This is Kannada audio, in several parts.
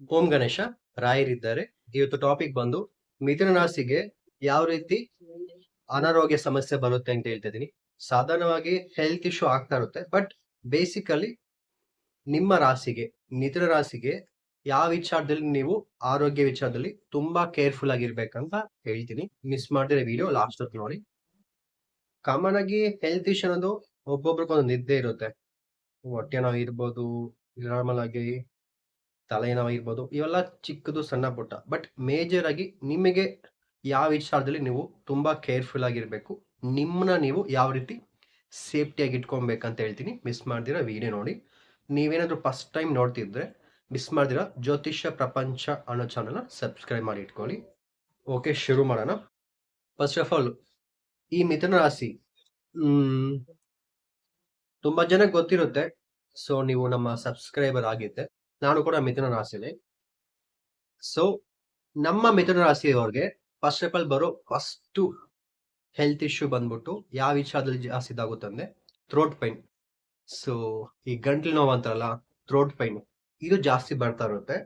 ಓಂ ಗಣೇಶ, ರಾಯರಿದ್ದಾರೆ. ಇವತ್ತು ಟಾಪಿಕ್ ಬಂದು ಮಿಥುನ ರಾಶಿಗೆ ಯಾವ ರೀತಿ ಅನಾರೋಗ್ಯ ಸಮಸ್ಯೆ ಬರುತ್ತೆ ಅಂತ ಹೇಳ್ತಾ ಇದೀನಿ ಸಾಧಾರಣವಾಗಿ ಹೆಲ್ತ್ ಇಶ್ಯೂ ಆಗ್ತಾ ಇರುತ್ತೆ ಬಟ್ ಬೇಸಿಕಲಿ ನಿಮ್ಮ ರಾಶಿಗೆ, ಮಿಥುನ ರಾಶಿಗೆ ಯಾವ ವಿಚಾರದಲ್ಲಿ ನೀವು ಆರೋಗ್ಯ ವಿಚಾರದಲ್ಲಿ ತುಂಬಾ ಕೇರ್ಫುಲ್ ಆಗಿರ್ಬೇಕಂತ ಹೇಳ್ತೀನಿ. ಮಿಸ್ ಮಾಡಿದ್ರೆ ವಿಡಿಯೋ ಲಾಸ್ಟ್ ಹೊತ್ತು ನೋಡಿ. ಕಾಮನ್ ಆಗಿ ಹೆಲ್ತ್ ಇಶ್ಯೂ ಅನ್ನೋದು ಒಬ್ಬೊಬ್ರಿಗೊಂದು ನಿದ್ದೆ ಇರುತ್ತೆ. ಹೊಟ್ಟೆ ನೋವು ಇರ್ಬೋದು ನಾರ್ಮಲ್ ಆಗಿ ತಲೆನೋವು ಇರ್ಬೋದು, ಇವೆಲ್ಲ ಚಿಕ್ಕದು ಸಣ್ಣ ಪುಟ್ಟ. ಬಟ್ ಮೇಜರ್ ಆಗಿ ನಿಮಗೆ ಯಾವ ವಿಚಾರದಲ್ಲಿ ನೀವು ತುಂಬ ಕೇರ್ಫುಲ್ ಆಗಿರಬೇಕು ನಿಮ್ಮನ್ನ ನೀವು ಯಾವ ರೀತಿ ಸೇಫ್ಟಿಯಾಗಿ ಇಟ್ಕೊಬೇಕಂತ ಹೇಳ್ತೀನಿ. ಮಿಸ್ ಮಾಡ್ದಿರ ವಿಡಿಯೋ ನೋಡಿ. ನೀವೇನಾದರೂ ಫಸ್ಟ್ ಟೈಮ್ ನೋಡ್ತಿದ್ರೆ ಮಿಸ್ ಮಾಡ್ದಿರ ಜ್ಯೋತಿಷ್ಯ ಪ್ರಪಂಚ ಅನ್ನೋ ಚಾನಲ್ನ ಸಬ್ಸ್ಕ್ರೈಬ್ ಮಾಡಿ ಇಟ್ಕೊಳ್ಳಿ. ಓಕೆ ಶುರು ಮಾಡೋಣ. ಫಸ್ಟ್ ಆಫ್ ಆಲ್ ಈ ಮಿಥುನ ರಾಶಿ ತುಂಬಾ ಜನಕ್ಕೆ ಗೊತ್ತಿರುತ್ತೆ. ಸೊ ನೀವು ನಮ್ಮ ಸಬ್ಸ್ಕ್ರೈಬರ್ ಆಗಿದ್ದೆ. ನಾನು ಕೂಡ ಮಿಥುನ ರಾಶಿಲಿ ಸೊ ನಮ್ಮ ಮಿಥುನ ರಾಶಿಯವ್ರಿಗೆ ಫಸ್ಟ್ ಆಫ್ ಆಲ್ ಬರೋ ಫಸ್ಟ್ ಹೆಲ್ತ್ ಇಶ್ಯೂ ಬಂದ್ಬಿಟ್ಟು ಯಾವ ವಿಚಾರದಲ್ಲಿ ಜಾಸ್ತಿ ಇದಾಗುತ್ತಂದ್ರೆ ಥ್ರೋಟ್ ಪೈನ್ ಸೊ ಈ ಗಂಟ್ಲು ನೋವು ಅಂತಾರಲ್ಲ ಥ್ರೋಟ್ ಪೈನ್ ಇದು ಜಾಸ್ತಿ ಬರ್ತಾ ಇರುತ್ತೆ.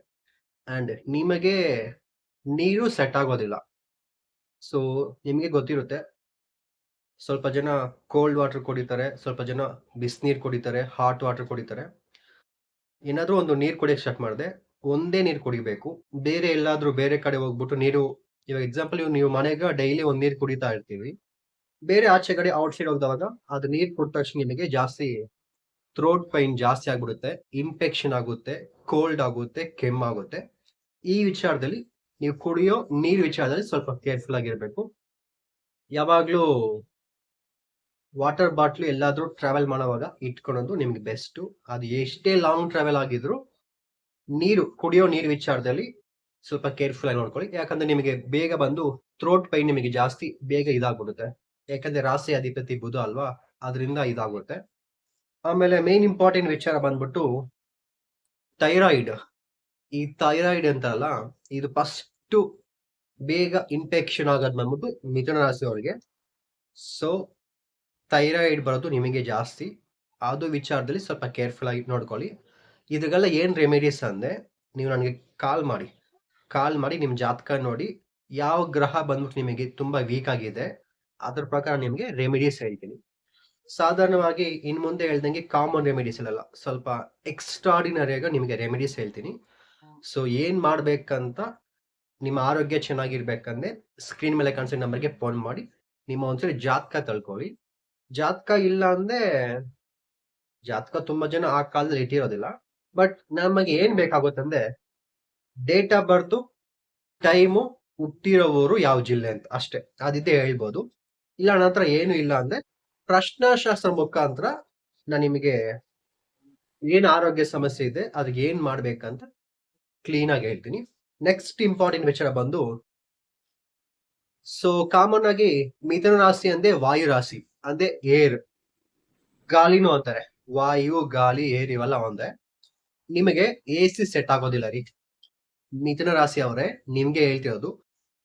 ಅಂಡ್ ನಿಮಗೆ ನೀರು ಸೆಟ್ ಆಗೋದಿಲ್ಲ. ಸೊ ನಿಮಗೆ ಗೊತ್ತಿರುತ್ತೆ, ಸ್ವಲ್ಪ ಜನ ಕೋಲ್ಡ್ ವಾಟರ್ ಕುಡಿತಾರೆ, ಸ್ವಲ್ಪ ಜನ ಬಿಸಿನೀರು ಕುಡಿತಾರೆ ಹಾಟ್ ವಾಟರ್ ಕುಡಿತಾರೆ. ಏನಾದ್ರೂ ಒಂದು ನೀರು ಕುಡಿಯಕ್ಕೆ ಸ್ಟಾರ್ಟ್ ಮಾಡಿದೆ. ಒಂದೇ ನೀರು ಕುಡಿಬೇಕು. ಬೇರೆ ಎಲ್ಲಾದರೂ ಬೇರೆ ಕಡೆ ಹೋಗ್ಬಿಟ್ಟು ನೀರು, ಇವಾಗ ಎಕ್ಸಾಂಪಲ್ ನೀವು ಮನೆಗೆ ಡೈಲಿ ಒಂದು ನೀರು ಕುಡಿತಾ ಇರ್ತೀವಿ. ಬೇರೆ ಆಚೆ ಕಡೆ ಔಟ್ ಸೈಡ್ ಹೋದಾಗ ಅದು ನೀರು ಕುಡಿದ ತಕ್ಷಣ ನಿಮಗೆ ಜಾಸ್ತಿ ಥ್ರೋಟ್ ಪೈನ್ ಜಾಸ್ತಿ ಆಗ್ಬಿಡುತ್ತೆ ಇನ್ಫೆಕ್ಷನ್ ಆಗುತ್ತೆ ಕೋಲ್ಡ್ ಆಗುತ್ತೆ ಕೆಮ್ಮಾಗುತ್ತೆ ಈ ವಿಚಾರದಲ್ಲಿ ನೀವು ಕುಡಿಯೋ ನೀರು ವಿಚಾರದಲ್ಲಿ ಸ್ವಲ್ಪ ಕೇರ್ಫುಲ್ ಆಗಿರ್ಬೇಕು. ಯಾವಾಗ್ಲೂ ವಾಟರ್ ಬಾಟ್ಲು ಎಲ್ಲಾದ್ರೂ ಟ್ರಾವೆಲ್ ಮಾಡೋವಾಗ ಇಟ್ಕೊಳೋದು ನಿಮ್ಗೆ ಬೆಸ್ಟ್ ಅದು ಎಷ್ಟೇ ಲಾಂಗ್ ಟ್ರಾವೆಲ್ ಆಗಿದ್ರು ನೀರು, ಕುಡಿಯೋ ನೀರು ವಿಚಾರದಲ್ಲಿ ಸ್ವಲ್ಪ ಕೇರ್ಫುಲ್ ಆಗಿ ನೋಡ್ಕೊಳ್ಳಿ. ಯಾಕಂದ್ರೆ ನಿಮಗೆ ಬೇಗ ಬಂದು ಥ್ರೋಟ್ ಪೈನ್ ನಿಮಗೆ ಜಾಸ್ತಿ ಬೇಗ ಇದಾಗ್ಬಿಡುತ್ತೆ. ಯಾಕಂದ್ರೆ ರಾಶಿ ಅಧಿಪತಿ ಬುಧ ಅಲ್ವಾ, ಅದರಿಂದ ಇದಾಗುತ್ತೆ ಆಮೇಲೆ ಮೇನ್ ಇಂಪಾರ್ಟೆಂಟ್ ವಿಚಾರ ಬಂದ್ಬಿಟ್ಟು ಥೈರಾಯ್ಡ್ ಈ ಥೈರಾಯ್ಡ್ ಅಂತಲ್ಲ, ಇದು ಫಸ್ಟ್ ಬೇಗ ಇನ್ಫೆಕ್ಷನ್ ಆಗೋದು ಬಂದ್ಬಿಟ್ಟು ಮಿಥುನ ರಾಶಿಯವರಿಗೆ. ಸೊ ಥೈರಾಯ್ಡ್ ಬರೋದು ನಿಮಗೆ ಜಾಸ್ತಿ. ಅದು ವಿಚಾರದಲ್ಲಿ ಸ್ವಲ್ಪ ಕೇರ್ಫುಲ್ ಆಗಿ ನೋಡ್ಕೊಳ್ಳಿ. ಇದಕ್ಕೆಲ್ಲ ಏನು ರೆಮಿಡೀಸ್ ಅಂದರೆ, ನೀವು ನನಗೆ ಕಾಲ್ ಮಾಡಿ. ಕಾಲ್ ಮಾಡಿ ನಿಮ್ಮ ಜಾತಕ ನೋಡಿ, ಯಾವ ಗ್ರಹ ಬಂದ್ಬಿಟ್ಟು ನಿಮಗೆ ತುಂಬ ವೀಕ್ ಆಗಿದೆ, ಅದ್ರ ಪ್ರಕಾರ ನಿಮಗೆ ರೆಮಿಡೀಸ್ ಹೇಳ್ತೀನಿ. ಸಾಧಾರಣವಾಗಿ ಇನ್ನು ಮುಂದೆ ಹೇಳ್ದಂಗೆ ಕಾಮನ್ ರೆಮಿಡೀಸ್ ಅಲ್ಲ ಸ್ವಲ್ಪ ಎಕ್ಸ್ಟ್ರಾಡಿನರಿಯಾಗ ನಿಮಗೆ ರೆಮಿಡೀಸ್ ಹೇಳ್ತೀನಿ. ಸೊ ಏನು ಮಾಡಬೇಕಂತ ನಿಮ್ಮ ಆರೋಗ್ಯ ಚೆನ್ನಾಗಿರ್ಬೇಕಂದ್ರೆ ಸ್ಕ್ರೀನ್ ಮೇಲೆ ಕಾಣಿಸೋ ನಂಬರ್ಗೆ ಫೋನ್ ಮಾಡಿ, ನಿಮ್ಮ ಒಂದ್ಸರಿ ಜಾತಕ ತಳ್ಕೊಳ್ಳಿ. ಜಾತಕ ಇಲ್ಲ ಅಂದ್ರೆ ಜಾತಕ ತುಂಬಾ ಜನ ಆ ಕಾಲದಲ್ಲಿ ಇಟ್ಟಿರೋದಿಲ್ಲ. ಬಟ್ ನಮಗೆ ಏನ್ ಬೇಕಾಗುತ್ತಂದ್ರೆ ಡೇಟ್ ಆಫ್ ಬರ್ತು ಟೈಮು ಹುಟ್ಟಿರೋ ಊರು ಯಾವ ಜಿಲ್ಲೆ ಅಂತ ಅಷ್ಟೇ. ಅದಿದ್ದೇ ಹೇಳ್ಬೋದು. ಇಲ್ಲ, ನಂತರ ಏನು ಇಲ್ಲ ಅಂದ್ರೆ ಪ್ರಶ್ನಾಶಾಸ್ತ್ರ ಮುಖಾಂತರ ನಾ ನಿಮಗೆ ಏನ್ ಆರೋಗ್ಯ ಸಮಸ್ಯೆ ಇದೆ, ಅದಕ್ಕೆ ಏನ್ ಮಾಡ್ಬೇಕಂತ ಕ್ಲೀನ್ ಆಗಿ ಹೇಳ್ತೀನಿ. ನೆಕ್ಸ್ಟ್ ಇಂಪಾರ್ಟೆಂಟ್ ವಿಚಾರ ಬಂದು ಸೊ ಕಾಮನ್ ಆಗಿ ಮಿಥುನ ರಾಶಿ ಅಂದೇ ವಾಯು ರಾಶಿ. ಅಂದ್ರೆ ಏರ್. ಗಾಳಿನೂ ಅಂತಾರೆ ವಾಯು, ಗಾಳಿ, ಏರ್ ಇವೆಲ್ಲ ಒಂದೇ ನಿಮಗೆ ಎ ಸಿ ಸೆಟ್ ಆಗೋದಿಲ್ಲ ರೀ. ಮಿಥುನ ರಾಶಿ ಅವರೇ, ನಿಮ್ಗೆ ಹೇಳ್ತಿರೋದು,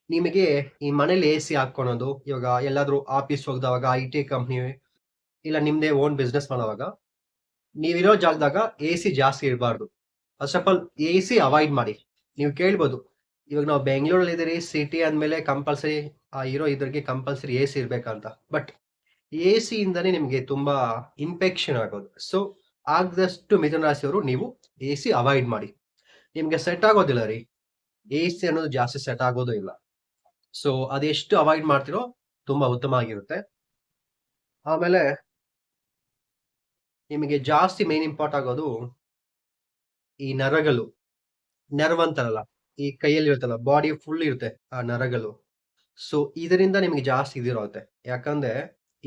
ನಿಮಗೆ ಈ ಮನೇಲಿ ಎ ಸಿ ಹಾಕೊಳೋದು ಇವಾಗ ಎಲ್ಲಾದ್ರೂ ಆಫೀಸ್ ಹೋಗ್ದವಾಗ ಐ ಟಿ ಕಂಪ್ನಿ ಇಲ್ಲ ನಿಮ್ದೇ ಓನ್ ಬಿಸ್ನೆಸ್ ಮಾಡೋವಾಗ, ನೀವಿರೋ ಜಾಗದಾಗ ಎ ಸಿ ಜಾಸ್ತಿ ಇರಬಾರ್ದು first of all A C avoid ಮಾಡಿ. ನೀವು ಕೇಳ್ಬೋದು, ಇವಾಗ ನಾವು ಬೆಂಗಳೂರಲ್ಲಿ ಇದೀರಿ ಸಿಟಿ ಅಂದಮೇಲೆ ಕಂಪಲ್ಸರಿ ಆ ಇರೋ ಇದ್ರಿಗೆ ಕಂಪಲ್ಸರಿ ಎ ಸಿ ಇರ್ಬೇಕಂತ. ಬಟ್ ಎ ಸಿ ಇಂದಾನೆ ನಿಮಗೆ ತುಂಬಾ ಇನ್ಫೆಕ್ಷನ್ ಆಗೋದು. ಸೊ ಆಗದಷ್ಟು ಮಿಥುನ ರಾಶಿಯವರು ನೀವು ಎ ಸಿ ಅವಾಯ್ಡ್ ಮಾಡಿ. ನಿಮ್ಗೆ ಸೆಟ್ ಆಗೋದಿಲ್ಲ ರೀ. ಎ ಸಿ ಅನ್ನೋದು ಜಾಸ್ತಿ ಸೆಟ್ ಆಗೋದು ಇಲ್ಲ. ಸೊ ಅದೆಷ್ಟು ಅವಾಯ್ಡ್ ಮಾಡ್ತಿರೋ ತುಂಬಾ ಉತ್ತಮ ಆಗಿರುತ್ತೆ. ಆಮೇಲೆ, ನಿಮಗೆ ಜಾಸ್ತಿ ಮೇನ್ ಇಂಪಾರ್ಟ್ ಆಗೋದು ಈ ನರಗಳು. ನೆರವ್ ಅಂತಾರಲ್ಲ, ಈ ಕೈಯಲ್ಲಿ ಇರುತ್ತಲ್ಲ ಬಾಡಿ ಫುಲ್ ಇರುತ್ತೆ ಆ ನರಗಳು. ಸೊ ಇದರಿಂದ ನಿಮಗೆ ಜಾಸ್ತಿ ಇದಿರುತ್ತೆ ಯಾಕಂದ್ರೆ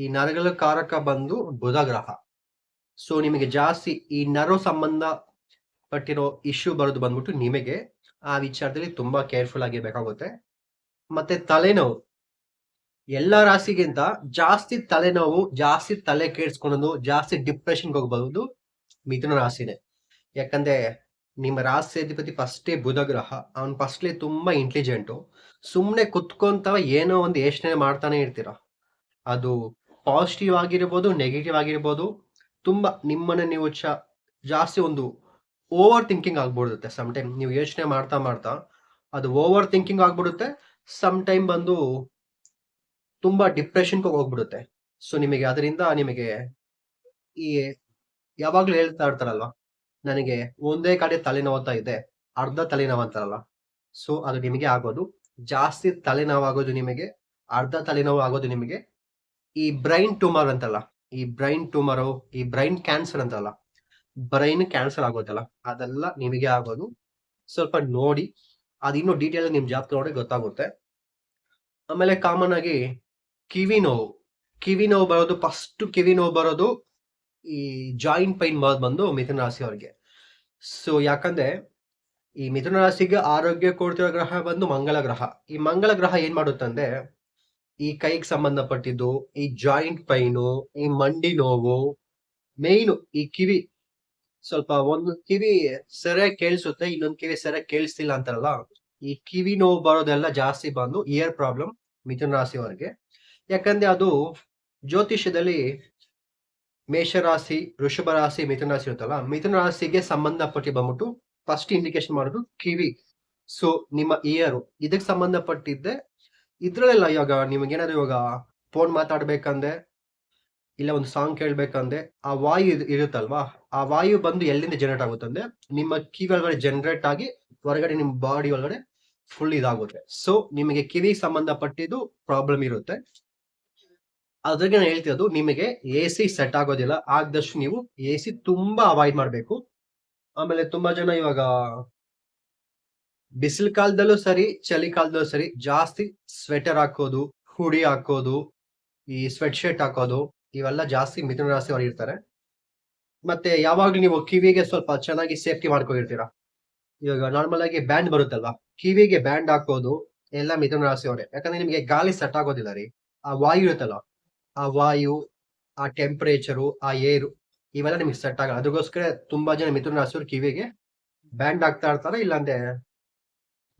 ಈ ನರಗಳ ಕಾರಕ ಬಂದು ಬುಧ ಗ್ರಹ ಸೊ ನಿಮಗೆ ಜಾಸ್ತಿ ಈ ನರ ಸಂಬಂಧ ಪಟ್ಟಿರೋ ಇಶ್ಯೂ ಬರೋದು ಬಂದ್ಬಿಟ್ಟು ನಿಮಗೆ ಆ ವಿಚಾರದಲ್ಲಿ ತುಂಬಾ ಕೇರ್ಫುಲ್ ಆಗಿರ್ಬೇಕಾಗುತ್ತೆ ಮತ್ತೆ ತಲೆನೋವು. ಎಲ್ಲ ರಾಶಿಗಿಂತ ಜಾಸ್ತಿ ತಲೆನೋವು, ಜಾಸ್ತಿ ತಲೆ ಕೇಳಿಸ್ಕೊಳ್ಳೋದು ಜಾಸ್ತಿ ಡಿಪ್ರೆಷನ್ಗೆ ಹೋಗ್ಬಹುದು ಮಿಥುನ ರಾಶಿನೇ. ಯಾಕಂದ್ರೆ ನಿಮ್ಮ ರಾಶಿ ಅಧಿಪತಿ ಫಸ್ಟೇ ಬುಧ ಗ್ರಹ ಅವನ್ ಫಸ್ಟ್ಲಿ ತುಂಬಾ ಇಂಟೆಲಿಜೆಂಟು ಸುಮ್ಮನೆ ಕುತ್ಕೊಂತ ಏನೋ ಒಂದು ಯೋಚನೆ ಮಾಡ್ತಾನೆ ಇರ್ತೀರ. ಅದು ಪಾಸಿಟಿವ್ ಆಗಿರ್ಬೋದು ನೆಗೆಟಿವ್ ಆಗಿರ್ಬೋದು, ತುಂಬ ನಿಮ್ಮನ್ನು ನೀವು ಚ, ಜಾಸ್ತಿ ಒಂದು ಓವರ್ ಥಿಂಕಿಂಗ್ ಆಗ್ಬಿಡುತ್ತೆ ಸಮ್ ಟೈಮ್ ನೀವು ಯೋಚನೆ ಮಾಡ್ತಾ ಮಾಡ್ತಾ ಅದು ಓವರ್ ಥಿಂಕಿಂಗ್ ಆಗ್ಬಿಡುತ್ತೆ ಸಮ್ ಟೈಮ್ ಬಂದು ತುಂಬ ಡಿಪ್ರೆಷನ್ಗೆ ಹೋಗ್ಬಿಡುತ್ತೆ. ಸೊ ನಿಮಗೆ ಅದರಿಂದ ನಿಮಗೆ ಈ ಯಾವಾಗಲೂ ಹೇಳ್ತಾ ಇರ್ತಾರಲ್ವ, ನನಗೆ ಒಂದೇ ಕಡೆ ತಲೆನೋವ್ತಾ ಇದೆ, ಅರ್ಧ ತಲೆನೋವು ಅಂತಾರಲ್ಲ ಸೊ ಅದು ನಿಮಗೆ ಆಗೋದು. ಜಾಸ್ತಿ ತಲೆನೋವು ಆಗೋದು ನಿಮಗೆ, ಅರ್ಧ ತಲೆನೋವು ಆಗೋದು ನಿಮಗೆ ಈ ಬ್ರೈನ್ ಟ್ಯೂಮರ್ ಅಂತಲ್ಲ, ಈ ಬ್ರೈನ್ ಟ್ಯೂಮರು, ಈ ಬ್ರೈನ್ ಕ್ಯಾನ್ಸರ್ ಅಂತಲ್ಲ, ಬ್ರೈನ್ ಕ್ಯಾನ್ಸರ್ ಆಗೋದಲ್ಲ, ಅದೆಲ್ಲ ನಿಮಗೆ ಆಗೋದು. ಸ್ವಲ್ಪ ನೋಡಿ ಅದಿನ್ನೂ ಡೀಟೇಲ್ ನಿಮ್ ಜಾಬ್ ನೋಡಿ ಗೊತ್ತಾಗುತ್ತೆ. ಆಮೇಲೆ ಕಾಮನ್ ಆಗಿ ಕಿವಿ ನೋವು. ಕಿವಿ ನೋವು ಬರೋದು ಫಸ್ಟ್ ಕಿವಿ ನೋವು ಬರೋದು ಈ ಜಾಯಿಂಟ್ ಪೈನ್ ಬಂದು ಮಿಥುನ ರಾಶಿ ಅವ್ರಿಗೆ. ಸೊ ಯಾಕಂದ್ರೆ ಈ ಮಿಥುನ ರಾಶಿಗೆ ಆರೋಗ್ಯ ಕೊಡ್ತಿರೋ ಗ್ರಹ ಬಂದು ಮಂಗಳ ಗ್ರಹ. ಈ ಮಂಗಳ ಗ್ರಹ ಏನ್ ಮಾಡುತ್ತಂದ್ರೆ ಈ ಕೈಗೆ ಸಂಬಂಧಪಟ್ಟಿದ್ದು, ಈ ಜಾಯಿಂಟ್ ಪೈನು ಈ ಮಂಡಿ ನೋವು ಮೇನ್ ಈ ಕಿವಿ, ಸ್ವಲ್ಪ ಒಂದು ಕಿವಿ ಸರಿಯಾಗಿ ಕೇಳಿಸುತ್ತೆ, ಇನ್ನೊಂದು ಕಿವಿ ಸರಿಯಾಗಿ ಕೇಳಿಸ್ತಿಲ್ಲ ಅಂತಾರಲ್ಲ, ಈ ಕಿವಿ ನೋವು ಬರೋದೆಲ್ಲ ಜಾಸ್ತಿ ಬಂದು ಇಯರ್ ಪ್ರಾಬ್ಲಮ್ ಮಿಥುನ ರಾಶಿಯವರಿಗೆ ಯಾಕಂದ್ರೆ ಅದು ಜ್ಯೋತಿಷ್ಯದಲ್ಲಿ ಮೇಷರಾಶಿ ವೃಷಭ ರಾಶಿ ಮಿಥುನ ರಾಶಿ ಇರುತ್ತಲ್ಲ ಮಿಥುನ ರಾಶಿಗೆ ಸಂಬಂಧಪಟ್ಟಿ ಬಂದ್ಬಿಟ್ಟು ಫಸ್ಟ್ ಇಂಡಿಕೇಶನ್ ಮಾಡೋದು ಕಿವಿ ಸೊ ನಿಮ್ಮ ಇಯರ್ ಇದಕ್ಕೆ ಸಂಬಂಧಪಟ್ಟಿದ್ದೆ ಇದ್ರಲ್ಲೆಲ್ಲ ಇವಾಗ ನಿಮಗೇನಾದ್ರು ಇವಾಗ ಫೋನ್ ಮಾತಾಡ್ಬೇಕಂದ್ರೆ ಇಲ್ಲ ಒಂದು ಸಾಂಗ್ ಕೇಳ್ಬೇಕಂದ್ರೆ ಆ ವಾಯು ಇರುತ್ತಲ್ವಾ, ಆ ವಾಯು ಬಂದು ಎಲ್ಲಿಂದ ಜನರೇಟ್ ಆಗುತ್ತಂದ್ರೆ ನಿಮ್ಮ ಕಿವಿ ಒಳಗಡೆ ಜನರೇಟ್ ಆಗಿ ಹೊರಗಡೆ ನಿಮ್ಮ ಬಾಡಿ ಒಳಗಡೆ ಫುಲ್ ಇದಾಗುತ್ತೆ. ಸೊ ನಿಮಗೆ ಕಿವಿ ಸಂಬಂಧಪಟ್ಟಿದ್ದು ಪ್ರಾಬ್ಲಮ್ ಇರುತ್ತೆ. ಅದ್ರಿಗೆ ನಾನು ಹೇಳ್ತಿರೋದು, ನಿಮಗೆ ಎ ಸಿ ಸೆಟ್ ಆಗೋದಿಲ್ಲ ಆಗದಷ್ಟು ನೀವು ಎ ಸಿ ತುಂಬಾ ಅವಾಯ್ಡ್ ಮಾಡಬೇಕು. ಆಮೇಲೆ ತುಂಬಾ ಜನ ಇವಾಗ ಬಿಸಿಲು ಕಾಲದಲ್ಲೂ ಸರಿ ಚಳಿ ಕಾಲದಲ್ಲೂ ಸರಿ, ಜಾಸ್ತಿ ಸ್ವೆಟರ್ ಹಾಕೋದು, ಹುಡಿ ಹಾಕೋದು, ಈ ಸ್ವೆಟ್ ಶರ್ಟ್ ಹಾಕೋದು, ಇವೆಲ್ಲ ಜಾಸ್ತಿ ಮಿಥುನ ರಾಶಿ ಅವ್ರು ಇರ್ತಾರೆ. ಮತ್ತೆ ಯಾವಾಗ್ಲೂ ನೀವು ಕಿವಿಗೆ ಸ್ವಲ್ಪ ಚೆನ್ನಾಗಿ ಸೇಫ್ಟಿ ಮಾಡ್ಕೊಂಡಿರ್ತೀರಾ? ಇವಾಗ ನಾರ್ಮಲ್ ಆಗಿ ಬ್ಯಾಂಡ್ ಬರುತ್ತಲ್ವಾ? ಕಿವಿಗೆ ಬ್ಯಾಂಡ್ ಹಾಕೋದು ಎಲ್ಲ ಮಿಥುನ ರಾಶಿ ಅವರೇ ಯಾಕಂದ್ರೆ ನಿಮಗೆ ಗಾಳಿ ಸೆಟ್ ಆಗೋದಿಲ್ಲ ರೀ. ಆ ವಾಯು ಇರುತ್ತಲ್ಲ ಆ ವಾಯು, ಆ ಟೆಂಪರೇಚರು ಆ ಏರು ಇವೆಲ್ಲ ನಿಮಗೆ ಸೆಟ್ ಆಗಲ್ಲ. ಅದಕ್ಕೋಸ್ಕರ ತುಂಬಾ ಜನ ಮಿಥುನ ರಾಶಿಯವರು ಕಿವಿಗೆ ಬ್ಯಾಂಡ್ ಹಾಕ್ತಾ ಇರ್ತಾರೆ, ಇಲ್ಲಾಂದ್ರೆ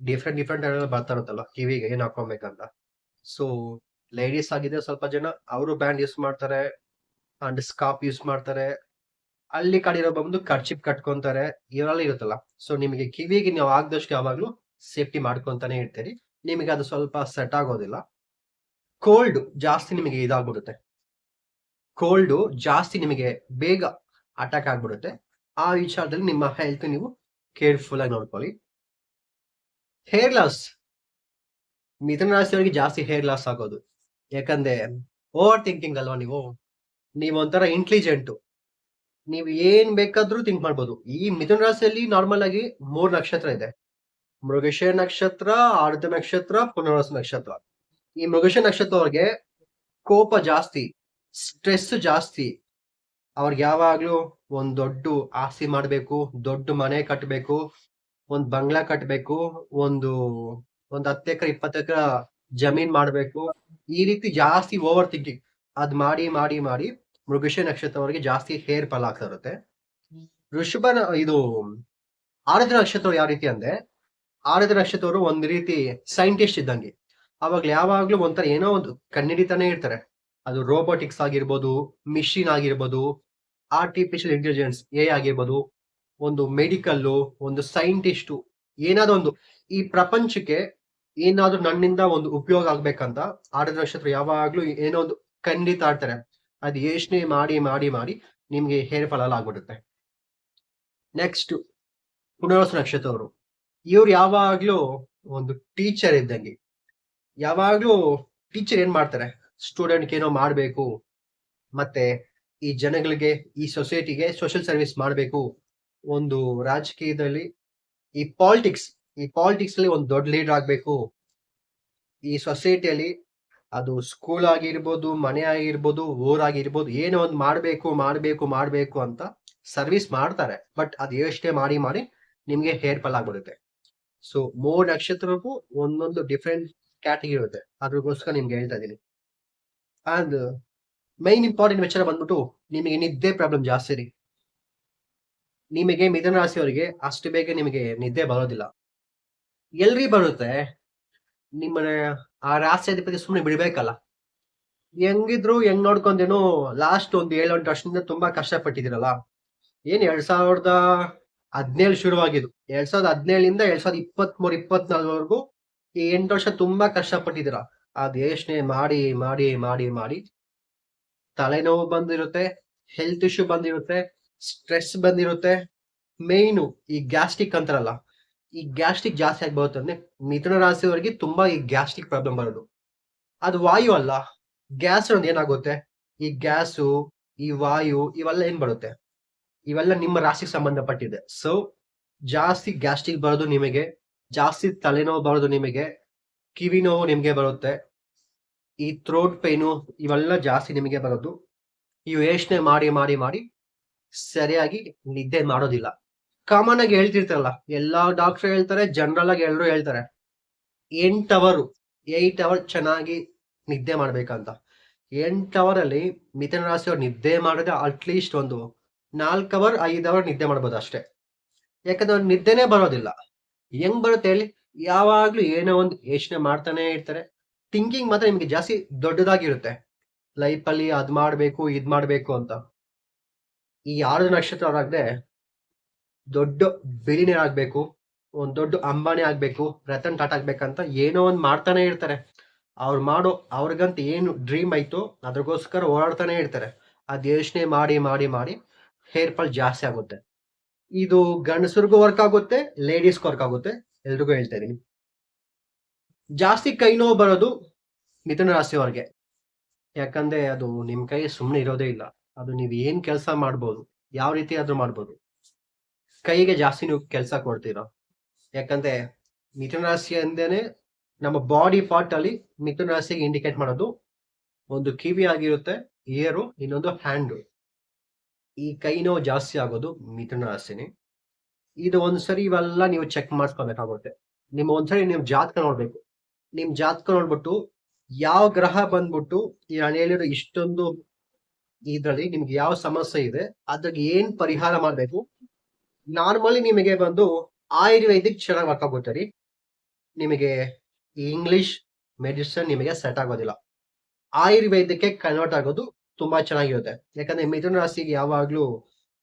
ಡಿಫ್ರೆಂಟ್ ಡಿಫ್ರೆಂಟ್ ಬರ್ತಾ ಇರುತ್ತಲ್ಲ ಕಿವಿಗೆ ಏನ್ ಹಾಕೊಬೇಕಂತ. ಸೊ ಲೇಡೀಸ್ ಆಗಿದೆ ಸ್ವಲ್ಪ ಜನ, ಅವರು ಬ್ಯಾಂಡ್ ಯೂಸ್ ಮಾಡ್ತಾರೆ ಅಂಡ್ ಸ್ಕಾಪ್ ಯೂಸ್ ಮಾಡ್ತಾರೆ. ಅಲ್ಲಿ ಕಡೆ ಇರೋ ಬಂದು ಕರ್ಚಿಪ್ ಕಟ್ಕೊಂತಾರೆ ಇವರೆಲ್ಲ ಇರುತ್ತಲ್ಲ. ಸೊ ನಿಮಗೆ ಕಿವಿಗೆ ನೀವು ಆಗದಷ್ಟು ಯಾವಾಗ್ಲೂ ಸೇಫ್ಟಿ ಮಾಡ್ಕೊಂತಾನೆ ಇರ್ತೀರಿ. ನಿಮಗೆ ಅದು ಸ್ವಲ್ಪ ಸೆಟ್ ಆಗೋದಿಲ್ಲ. ಕೋಲ್ಡ್ ಜಾಸ್ತಿ ನಿಮಗೆ ಇದಾಗ್ಬಿಡುತ್ತೆ. ಕೋಲ್ಡ್ ಜಾಸ್ತಿ ನಿಮಗೆ ಬೇಗ ಅಟ್ಯಾಕ್ ಆಗ್ಬಿಡುತ್ತೆ. ಆ ವಿಚಾರದಲ್ಲಿ ನಿಮ್ಮ ಹೆಲ್ತ್ ನೀವು ಕೇರ್ಫುಲ್ ಆಗಿ ನೋಡ್ಕೊಳ್ಳಿ. ಹೇರ್ ಲಾಸ್ ಮಿಥುನ ರಾಶಿಯವರಿಗೆ ಜಾಸ್ತಿ ಹೇರ್ ಲಾಸ್ ಆಗೋದು. ಯಾಕಂದ್ರೆ ಓವರ್ ಥಿಂಕಿಂಗ್ ಅಲ್ವಾ ನೀವು? ನೀವು ಒಂಥರ ಇಂಟೆಲಿಜೆಂಟ್ ನೀವು ಏನ್ ಬೇಕಾದ್ರೂ ಥಿಂಕ್ ಮಾಡ್ಬೋದು. ಈ ಮಿಥುನ ರಾಶಿಯಲ್ಲಿ ನಾರ್ಮಲ್ ಆಗಿ ಮೂರ್ ನಕ್ಷತ್ರ ಇದೆ. ಮೃಗಶ ನಕ್ಷತ್ರ ಆರ್ಧ ನಕ್ಷತ್ರ, ಪುನರ್ವಾಸ ನಕ್ಷತ್ರ. ಈ ಮೃಗಶ ನಕ್ಷತ್ರ ಅವ್ರಿಗೆ ಕೋಪ ಜಾಸ್ತಿ ಸ್ಟ್ರೆಸ್ ಜಾಸ್ತಿ. ಅವ್ರಿಗೆ ಯಾವಾಗ್ಲೂ ಒಂದ್ ದೊಡ್ಡ ಆಸ್ತಿ ಮಾಡ್ಬೇಕು, ದೊಡ್ಡ ಮನೆ ಕಟ್ಟಬೇಕು ಒಂದ್ ಬಂಗ್ಲಾ ಕಟ್ಟಬೇಕು ಒಂದು, ಒಂದ್ ಹತ್ತು ಎಕರೆ, ಇಪ್ಪತ್ತು ಎಕರೆ ಜಮೀನ್ ಮಾಡ್ಬೇಕು. ಈ ರೀತಿ ಜಾಸ್ತಿ ಓವರ್ ಥಿಂಕಿಂಗ್ ಅದ್ ಮಾಡಿ ಮಾಡಿ ಮಾಡಿ ಮೃಗಶ ನಕ್ಷತ್ರವರಿಗೆ ಜಾಸ್ತಿ ಹೇರ್ ಫಾಲ್ ಆಗ್ತಾ ಇರುತ್ತೆ. ಋಷಭ ಇದು ಆರುದ್ರ ನಕ್ಷತ್ರ ಯಾವ ರೀತಿ ಅಂದ್ರೆ, ಆರುದ್ರ ನಕ್ಷತ್ರವರು ಒಂದ್ ರೀತಿ ಸೈಂಟಿಸ್ಟ್ ಇದ್ದಂಗೆ. ಅವಾಗ ಯಾವಾಗ್ಲೂ ಒಂಥರ ಏನೋ ಒಂದು ಕಣ್ಣಿಡಿತಾನೆ ಇರ್ತಾರೆ. ಅದು ರೋಬೋಟಿಕ್ಸ್ ಆಗಿರ್ಬೋದು ಮಿಷಿನ್ ಆಗಿರ್ಬೋದು ಆರ್ಟಿಫಿಷಿಯಲ್ ಇಂಟೆಲಿಜೆನ್ಸ್ ಎ ಆಗಿರ್ಬೋದು ಒಂದು ಮೆಡಿಕಲ್ ಒಂದು ಸೈಂಟಿಸ್ಟು ಏನಾದ್ರು ಒಂದು ಈ ಪ್ರಪಂಚಕ್ಕೆ ಏನಾದ್ರೂ ನನ್ನಿಂದ ಒಂದು ಉಪಯೋಗ ಆಗ್ಬೇಕಂತ ಆಡದ ನಕ್ಷತ್ರ ಯಾವಾಗ್ಲೂ ಏನೋ ಒಂದು ಖಂಡಿತ ಆಡ್ತಾರೆ. ಅದು ಯೋಚನೆ ಮಾಡಿ ಮಾಡಿ ಮಾಡಿ ನಿಮ್ಗೆ ಹೇರ್ ಫಾಲ್ ಎಲ್ಲ ಆಗ್ಬಿಡುತ್ತೆ. ನೆಕ್ಸ್ಟ್ ಪುನರ್ವಸು ನಕ್ಷತ್ರವರು. ಇವ್ರು ಯಾವಾಗ್ಲೂ ಒಂದು ಟೀಚರ್ ಇದ್ದಂಗೆ. ಯಾವಾಗ್ಲೂ ಟೀಚರ್ ಏನ್ ಮಾಡ್ತಾರೆ? ಸ್ಟೂಡೆಂಟ್ ಏನೋ ಮಾಡ್ಬೇಕು. ಮತ್ತೆ ಈ ಜನಗಳಿಗೆ, ಈ ಸೊಸೈಟಿಗೆ ಸೋಷಿಯಲ್ ಸರ್ವಿಸ್ ಮಾಡ್ಬೇಕು. ಒಂದು ರಾಜಕೀಯದಲ್ಲಿ ಈ ಪಾಲಿಟಿಕ್ಸ್ ಈ ಪಾಲಿಟಿಕ್ಸ್ ಅಲ್ಲಿ ಒಂದು ದೊಡ್ಡ ಲೀಡರ್ ಆಗ್ಬೇಕು. ಈ ಸೊಸೈಟಿಯಲ್ಲಿ ಅದು ಸ್ಕೂಲ್ ಆಗಿರ್ಬೋದು, ಮನೆ ಆಗಿರ್ಬೋದು ಊರಾಗಿರ್ಬೋದು ಏನೋ ಒಂದು ಮಾಡ್ಬೇಕು ಮಾಡ್ಬೇಕು ಮಾಡ್ಬೇಕು ಅಂತ ಸರ್ವಿಸ್ ಮಾಡ್ತಾರೆ. ಬಟ್ ಅದು ಯೋಚನೆ ಮಾಡಿ ಮಾಡಿ ನಿಮಗೆ ಹೇರ್ ಫಾಲ್ ಆಗ್ಬಿಡುತ್ತೆ. ಸೊ ಮೂರು ನಕ್ಷತ್ರಕ್ಕೂ ಒಂದೊಂದು ಡಿಫ್ರೆಂಟ್ ಕ್ಯಾಟಗರಿ ಇರುತ್ತೆ. ಅದ್ರಗೋಸ್ಕರ ನಿಮ್ಗೆ ಹೇಳ್ತಾ ಇದೀನಿ ಅಂಡ್ ಮೈನ್ ಇಂಪಾರ್ಟೆಂಟ್ ವಿಚಾರ ಬಂದ್ಬಿಟ್ಟು ನಿಮಗೆ ನಿದ್ದೆ ಪ್ರಾಬ್ಲಮ್ ಜಾಸ್ತಿ ರೀ. ನಿಮಗೆ ಮಿಥುನ ರಾಶಿಯವರಿಗೆ ಅಷ್ಟು ಬೇಗ ನಿಮಗೆ ನಿದ್ದೆ ಬರೋದಿಲ್ಲ. ಎಲ್ರಿ ಬರುತ್ತೆ ನಿಮ್ಮ ಆ ರಾಶಿ ಅಧಿಪತಿ ಸುಮ್ಮನೆ ಬಿಡ್ಬೇಕಲ್ಲ. ಹೆಂಗಿದ್ರು ಹೆಂಗ್ ನೋಡ್ಕೊಂಡೇನು ಲಾಸ್ಟ್ ಒಂದು ಏಳು ಎಂಟು ವರ್ಷದಿಂದ ತುಂಬಾ ಕಷ್ಟಪಟ್ಟಿದ್ದೀರಲ್ಲ. ಏನ್ ಎರಡ್ ಸಾವಿರದ ಹದಿನೇಳು ಶುರುವಾಗಿದ್ದು. ಎರಡ್ ಸಾವಿರದ ಹದಿನೇಳಿಂದ ಎರಡ್ ಸಾವಿರದ ಇಪ್ಪತ್ತ್ ಮೂರ್ ಇಪ್ಪತ್ನಾಲ್ಕವರೆಗೂ ಈ ಎಂಟು ವರ್ಷ ತುಂಬಾ ಕಷ್ಟಪಟ್ಟಿದ್ದೀರ. ಅದ್ ಯೋಚನೆ ಮಾಡಿ ಮಾಡಿ ಮಾಡಿ ಮಾಡಿ. ತಲೆನೋವು ಬಂದಿರುತ್ತೆ ಹೆಲ್ತ್ ಇಶ್ಯೂ ಬಂದಿರುತ್ತೆ. ಸ್ಟ್ರೆಸ್ ಬಂದಿರುತ್ತೆ. ಮೇಯ್ನು ಈ ಗ್ಯಾಸ್ಟ್ರಿಕ್ ಅಂತಾರಲ್ಲ, ಈ ಗ್ಯಾಸ್ಟ್ರಿಕ್ ಜಾಸ್ತಿ ಆಗಿ ಬರುತ್ತೆ ಅಂದ್ರೆ ಮಿಥುನ ರಾಶಿಯವರಿಗೆ ತುಂಬಾ ಈ ಗ್ಯಾಸ್ಟ್ರಿಕ್ ಪ್ರಾಬ್ಲಮ್ ಬರೋದು. ಅದು ವಾಯು ಅಲ್ಲ ಗ್ಯಾಸ್ ಅನ್ನೋದು ಏನಾಗುತ್ತೆ? ಈ ಗ್ಯಾಸು ಈ ವಾಯು ಇವೆಲ್ಲ ಏನ್ ಬರುತ್ತೆ? ಇವೆಲ್ಲ ನಿಮ್ಮ ರಾಶಿಗೆ ಸಂಬಂಧಪಟ್ಟಿದೆ. ಸೊ ಜಾಸ್ತಿ ಗ್ಯಾಸ್ಟ್ರಿಕ್ ಬರೋದು ನಿಮಗೆ, ಜಾಸ್ತಿ ತಲೆನೋವು ಬರೋದು ನಿಮಗೆ, ಕಿವಿ ನೋವು ನಿಮಗೆ ಬರುತ್ತೆ, ಈ ಥ್ರೋಟ್ ಪೈನು ಇವೆಲ್ಲ ಜಾಸ್ತಿ ನಿಮಗೆ ಬರೋದು. ಈ ಯೋಚನೆ ಮಾಡಿ ಮಾಡಿ ಮಾಡಿ ಸರಿಯಾಗಿ ನಿದ್ದೆ ಮಾಡೋದಿಲ್ಲ. ಕಾಮನ್ ಆಗಿ ಹೇಳ್ತಿರ್ತಾರಲ್ಲ, ಎಲ್ಲಾ ಡಾಕ್ಟರ್ ಹೇಳ್ತಾರೆ ಜನರಲ್ ಆಗಿ ಎಲ್ಲರೂ ಹೇಳ್ತಾರೆ, ಎಂಟ್ ಅವರು ಏಟ್ ಅವರ್ ಚೆನ್ನಾಗಿ ನಿದ್ದೆ ಮಾಡ್ಬೇಕಂತ. ಎಂಟ್ ಅವರ್ ಅಲ್ಲಿ ಮಿಥುನ ರಾಶಿಯವ್ರು ನಿದ್ದೆ ಮಾಡಿದ್ರೆ ಅಟ್ಲೀಸ್ಟ್ ಒಂದು ನಾಲ್ಕು ಅವರ್ ಐದು ಅವರ್ ನಿದ್ದೆ ಮಾಡ್ಬೋದು ಅಷ್ಟೇ. ಯಾಕಂದ್ರೆ ಅವ್ರು ನಿದ್ದೆನೇ ಬರೋದಿಲ್ಲ. ಹೆಂಗ್ ಬರುತ್ತೆ ಹೇಳಿ, ಯಾವಾಗ್ಲೂ ಏನೋ ಒಂದು ಯೋಚನೆ ಮಾಡ್ತಾನೆ ಇರ್ತಾರೆ. ಥಿಂಕಿಂಗ್ ಮಾತ್ರ ನಿಮ್ಗೆ ಜಾಸ್ತಿ ದೊಡ್ಡದಾಗಿರುತ್ತೆ. ಲೈಫ್ ಅಲ್ಲಿ ಅದ್ ಮಾಡ್ಬೇಕು, ಇದ್ ಮಾಡ್ಬೇಕು ಅಂತ. ಈ ಆರು ನಕ್ಷತ್ರ ಅವರಾಗದೆ ದೊಡ್ಡ ಬಿಲಿನೇರ್ ಆಗ್ಬೇಕು, ಒಂದ್ ದೊಡ್ಡ ಅಂಬಾನಿ ಆಗ್ಬೇಕು, ರತನ್ ಟಾಟಾ ಆಗ್ಬೇಕಂತ ಏನೋ ಒಂದ್ ಮಾಡ್ತಾನೆ ಇರ್ತಾರೆ. ಅವ್ರು ಮಾಡೋ, ಅವ್ರಿಗಂತ ಏನು ಡ್ರೀಮ್ ಆಯ್ತು ಅದ್ರಗೋಸ್ಕರ ಓಡಾಡ್ತಾನೆ ಇರ್ತಾರೆ. ಅದ್ ಯೋಚನೆ ಮಾಡಿ ಮಾಡಿ ಮಾಡಿ ಹೇರ್ ಫಾಲ್ ಜಾಸ್ತಿ ಆಗುತ್ತೆ. ಇದು ಗಂಡಸರಿಗೂ ವರ್ಕ್ ಆಗುತ್ತೆ ಲೇಡೀಸ್ಗೂ ವರ್ಕ್ ಆಗುತ್ತೆ. ಎಲ್ರಿಗೂ ಹೇಳ್ತಾ ಇದ್ದೀನಿ. ಜಾಸ್ತಿ ಕೈ ನೋವು ಬರೋದು ಮಿಥುನ ರಾಶಿಯವರಿಗೆ. ಯಾಕಂದ್ರೆ ಅದು ನಿಮ್ ಕೈ ಸುಮ್ಮನೆ ಇರೋದೇ ಇಲ್ಲ. ಅದು ನೀವು ಏನ್ ಕೆಲಸ ಮಾಡ್ಬೋದು, ಯಾವ ರೀತಿ ಆದ್ರೂ ಮಾಡ್ಬೋದು. ಕೈಗೆ ಜಾಸ್ತಿ ನೀವು ಕೆಲಸ ಕೊಡ್ತೀರಾ? ಯಾಕಂದ್ರೆ ಮಿಥುನ ರಾಶಿ ಅಂದೇನೆ ನಮ್ಮ ಬಾಡಿ ಪಾರ್ಟ್ ಅಲ್ಲಿ ಮಿಥುನ ರಾಶಿಗೆ ಇಂಡಿಕೇಟ್ ಮಾಡೋದು ಒಂದು ಕಿವಿ ಆಗಿರುತ್ತೆ ಇಯರು ಇನ್ನೊಂದು ಹ್ಯಾಂಡ್ ಈ ಕೈ ನೋವು ಜಾಸ್ತಿ ಆಗೋದು ಮಿಥುನ ರಾಶಿನೇ. ಇದು ಒಂದ್ಸರಿ ಇವೆಲ್ಲ ನೀವು ಚೆಕ್ ಮಾಡಿಸ್ಕೊಬೇಕಾಗುತ್ತೆ. ನಿಮ್ಮ ಒಂದ್ಸರಿ ನೀವು ಜಾತಕ ನೋಡ್ಬೇಕು. ನಿಮ್ ಜಾತಕ ನೋಡ್ಬಿಟ್ಟು ಯಾವ ಗ್ರಹ ಬಂದ್ಬಿಟ್ಟು ಈ ಹೇಳಿರೋ ಇಷ್ಟೊಂದು ಇದ್ರಲ್ಲಿ ನಿಮ್ಗೆ ಯಾವ ಸಮಸ್ಯೆ ಇದೆ ಅದ್ರಿಗೆ ಏನ್ ಪರಿಹಾರ ಮಾಡ್ಬೇಕು? ನಾರ್ಮಲಿ ನಿಮಗೆ ಬಂದು ಆಯುರ್ವೇದಿಕ್ ಚೆನ್ನಾಗಿ ವರ್ಕ್ ಆಗುತ್ತೆ ರೀ. ನಿಮಗೆ ಇಂಗ್ಲಿಷ್ ಮೆಡಿಸಿನ್ ನಿಮಗೆ ಸೆಟ್ ಆಗೋದಿಲ್ಲ. ಆಯುರ್ವೇದಕ್ಕೆ ಕನ್ವರ್ಟ್ ಆಗೋದು ತುಂಬಾ ಚೆನ್ನಾಗಿರುತ್ತೆ. ಯಾಕಂದ್ರೆ ಮಿಥುನ ರಾಶಿಗೆ ಯಾವಾಗ್ಲೂ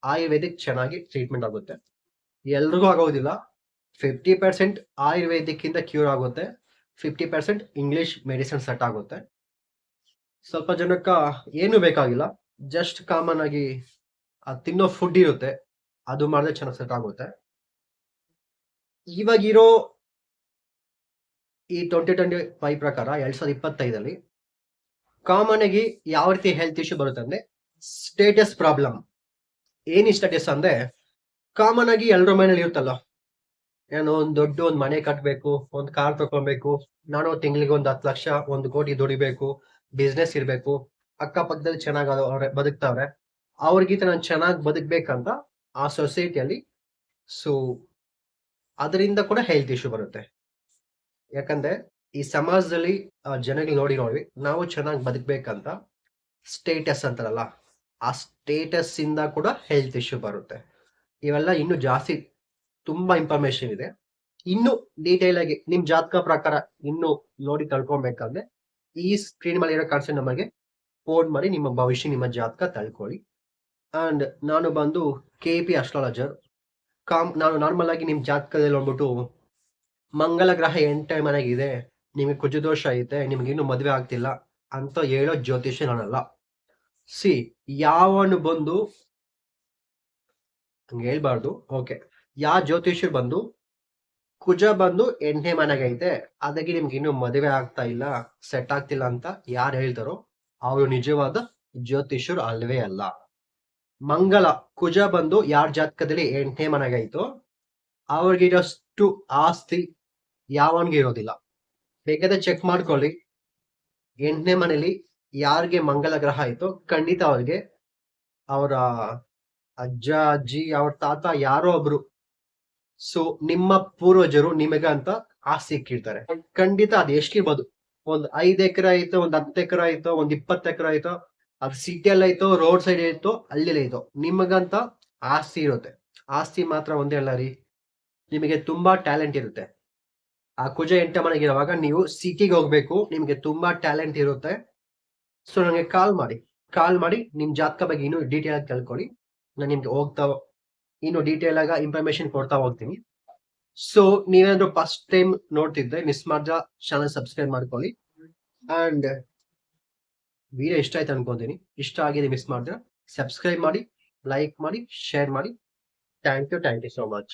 ಆಯುರ್ವೇದಿಕ್ ಚೆನ್ನಾಗಿ ಟ್ರೀಟ್ಮೆಂಟ್ ಆಗುತ್ತೆ. ಎಲ್ರಿಗೂ ಆಗೋದಿಲ್ಲ. ಫಿಫ್ಟಿ ಪರ್ಸೆಂಟ್ ಆಯುರ್ವೇದಿಕ್ ಇಂದ ಕ್ಯೂರ್ ಆಗುತ್ತೆ. Fifty percent English medicine set ಆಗುತ್ತೆ. ಸ್ವಲ್ಪ ಜನಕ್ಕ ಏನು ಬೇಕಾಗಿಲ್ಲ. ಜಸ್ಟ್ ಕಾಮನ್ ಆಗಿ, ಆ, ತಿನ್ನೋ ಫುಡ್ ಇರುತ್ತೆ. ಅದು ಮಾಡಿದ್ರೆ ಚೆನ್ನಾಗಿ ಸೆಟ್ ಆಗುತ್ತೆ. ಇವಾಗಿರೋ ಈ ಟ್ವೆಂಟಿ ಟ್ವೆಂಟಿ ಫೈವ್ ಪ್ರಕಾರ ಎರಡ್ ಸಾವಿರದ ಇಪ್ಪತ್ತೈದಲ್ಲಿ ಕಾಮನ್ ಆಗಿ ಯಾವ ರೀತಿ ಹೆಲ್ತ್ ಇಶ್ಯೂ ಬರುತ್ತೆ ಅಂದ್ರೆ ಸ್ಟೇಟಸ್ ಪ್ರಾಬ್ಲಮ್ ಏನ್ ಸ್ಟೇಟಸ್ ಅಂದ್ರೆ ಕಾಮನ್ ಆಗಿ ಎಲ್ಲರ ಮನೇಲಿ ಇರುತ್ತಲ್ಲ, ಏನೋ ಒಂದ್ ದೊಡ್ಡ ಒಂದ್ ಮನೆ ಕಟ್ಬೇಕು, ಒಂದ್ ಕಾರ್ ತಗೊಬೇಕು ನಾನು ತಿಂಗಳಿಗೆ ಒಂದ್ ಹತ್ತು ಲಕ್ಷ, ಒಂದ್ ಕೋಟಿ ದುಡಿಬೇಕು ಬಿಸ್ನೆಸ್ ಇರ್ಬೇಕು ಅಕ್ಕಪಕ್ಕದಲ್ಲಿ ಚೆನ್ನಾಗಿ ಅವ್ರೆ, ಬದುಕ್ತಾವ್ರೆ. ಅವ್ರಿಗಿಂತ ನಾನು ಚೆನ್ನಾಗಿ ಬದುಕ್ಬೇಕಂತ ಆ ಸೊಸೈಟಿಯಲ್ಲಿ ಸೊ, ಅದರಿಂದ ಕೂಡ ಹೆಲ್ತ್ ಇಶ್ಯೂ ಬರುತ್ತೆ. ಯಾಕಂದ್ರೆ ಈ ಸಮಾಜದಲ್ಲಿ ಜನಗಳು ನೋಡಿ ನೋಡಿ ನಾವು ಚೆನ್ನಾಗಿ ಬದುಕ್ಬೇಕಂತ ಸ್ಟೇಟಸ್ ಅಂತಾರಲ್ಲ, ಆ ಸ್ಟೇಟಸ್ ಇಂದ ಕೂಡ ಹೆಲ್ತ್ ಇಶ್ಯೂ ಬರುತ್ತೆ. ಇವೆಲ್ಲ ಇನ್ನು ಜಾಸ್ತಿ ತುಂಬಾ ಇನ್ಫಾರ್ಮೇಶನ್ ಇದೆ. ಇನ್ನು ಡೀಟೇಲ್ ಆಗಿ ನಿಮ್ ಜಾತಕ ಪ್ರಕಾರ ಇನ್ನು ನೋಡಿ ತಿಳ್ಕೊಬೇಕಂದ್ರೆ ಈ ಸ್ಕ್ರೀನ್ ಮೇಲೆ ಇರೋ ಕಾನ್ಸೆಪ್ಟ್ ನಮಗೆ ಫೋನ್ ಮಾಡಿ ನಿಮ್ಮ ಭವಿಷ್ಯ, ನಿಮ್ಮ ಜಾತಕ ತಳ್ಕೊಳ್ಳಿ. ಅಂಡ್ ನಾನು ಬಂದು ಕೆ ಪಿ ಅಸ್ಟ್ರಾಲಜರ್ ಕಾಮ್ ನಾನು ನಾರ್ಮಲ್ ಆಗಿ ನಿಮ್ಮ ಜಾತಕದಲ್ಲಿ ನೋಡ್ಬಿಟ್ಟು ಮಂಗಳ ಗ್ರಹ ಎಂಟನೇ ಮನೆಗಿದೆ ನಿಮಗೆ ಕುಜದೋಷ ಐತೆ, ನಿಮ್ಗೆ ಇನ್ನೂ ಮದುವೆ ಆಗ್ತಿಲ್ಲ ಅಂತ ಹೇಳೋ ಜ್ಯೋತಿಷ್ಯ ನಾನಲ್ಲ. ಸಿ ಯಾವನು ಬಂದು ಹಂಗೆ ಹೇಳ್ಬಾರ್ದು. ಓಕೆ ಯಾವ ಜ್ಯೋತಿಷ್ಯರು ಬಂದು, ಕುಜ ಬಂದು ಎಂಟನೇ ಮನೆಗೆ ಅದಕ್ಕೆ ನಿಮ್ಗೆ ಇನ್ನೂ ಮದುವೆ ಆಗ್ತಾ ಇಲ್ಲ ಸೆಟ್ ಆಗ್ತಿಲ್ಲ ಅಂತ ಯಾರು ಹೇಳ್ತಾರೋ ಅವರು ನಿಜವಾದ ಜ್ಯೋತಿಷ್ಯರು ಅಲ್ವೇ ಅಲ್ಲ. ಮಂಗಳ, ಕುಜ ಬಂದು ಯಾರ ಜಾತಕದಲ್ಲಿ ಎಂಟನೇ ಮನೆಗೆ ಐತೋ ಅವ್ರಿಗಿರೋಷ್ಟು ಆಸ್ತಿ ಯಾವನ್ಗೆ ಇರೋದಿಲ್ಲ. ಬೇಕಾದ್ರೆ ಚೆಕ್ ಮಾಡ್ಕೊಳ್ಳಿ. ಎಂಟನೇ ಮನೇಲಿ ಯಾರಿಗೆ ಮಂಗಲ ಗ್ರಹ ಆಯ್ತೋ? ಖಂಡಿತ ಅವ್ರಿಗೆ. ಅವರ ಅಜ್ಜ, ಅಜ್ಜಿ, ಅವ್ರ ತಾತ, ಯಾರೋ ಒಬ್ರು. ಸೊ ನಿಮ್ಮ ಪೂರ್ವಜರು ನಿಮಗಂತ ಆಸ್ತಿ ಇಕ್ಕಿರ್ತಾರೆ. ಖಂಡಿತ ಅದು ಎಷ್ಟಿರ್ಬೋದು? ಒಂದ್ ಐದ್ ಎಕರೆ ಆಯ್ತು, ಒಂದ್ ಹತ್ತು ಎಕರೆ ಆಯ್ತು, ಒಂದ್ ಇಪ್ಪತ್ತು ಎಕರೆ ಆಯ್ತು, ಅದು ಸಿಟಿಯಲ್ಲಿ ಆಯ್ತು, ರೋಡ್ ಸೈಡ್ ಆಯ್ತು ಅಲ್ಲಿ ಆಯ್ತು ನಿಮಗಂತ ಆಸ್ತಿ ಇರುತ್ತೆ. ಆಸ್ತಿ ಮಾತ್ರ ಒಂದೇ ಅಲ್ಲ ರೀ. ನಿಮಗೆ ತುಂಬಾ ಟ್ಯಾಲೆಂಟ್ ಇರುತ್ತೆ. ಆ ಕುಜ ಎಂಟ ಮನೆಗಿರುವಾಗ ನೀವು ಸಿಟಿಗೆ ಹೋಗ್ಬೇಕು, ನಿಮ್ಗೆ ತುಂಬಾ ಟ್ಯಾಲೆಂಟ್ ಇರುತ್ತೆ. ಸೊ ನನಗೆ ಕಾಲ್ ಮಾಡಿ. ಕಾಲ್ ಮಾಡಿ, ನಿಮ್ ಜಾತಕ ಬಗ್ಗೆ ಇನ್ನೂ ಡೀಟೇಲ್ ಆಗಿ ತಿಳ್ಕೊಳ್ಳಿ. ನಾನು ನಿಮ್ಗೆ ಹೋಗ್ತಾ, ಇನ್ನು ಡೀಟೇಲ್ ಆಗಿ ಇನ್ಫಾರ್ಮೇಶನ್ ಕೊಡ್ತಾ ಹೋಗ್ತೀನಿ. ಸೊ ನೀವೇನಾದ್ರು ಫಸ್ಟ್ ಟೈಮ್ ನೋಡ್ತಿದ್ರೆ ಮಿಸ್ ಮಾಡ್ದ ಚಾನಲ್ ಸಬ್ಸ್ಕ್ರೈಬ್ ಮಾಡ್ಕೊಳ್ಳಿ. ಅಂಡ್ ವಿಡಿಯೋ ಇಷ್ಟ ಆಯ್ತು ಅನ್ಕೊಂತೀನಿ. ಇಷ್ಟ ಆಗಿದೆ ಮಿಸ್ ಮಾಡಿದ್ರೆ ಸಬ್ಸ್ಕ್ರೈಬ್ ಮಾಡಿ ಲೈಕ್ ಮಾಡಿ ಶೇರ್ ಮಾಡಿ. Thank you thank you so much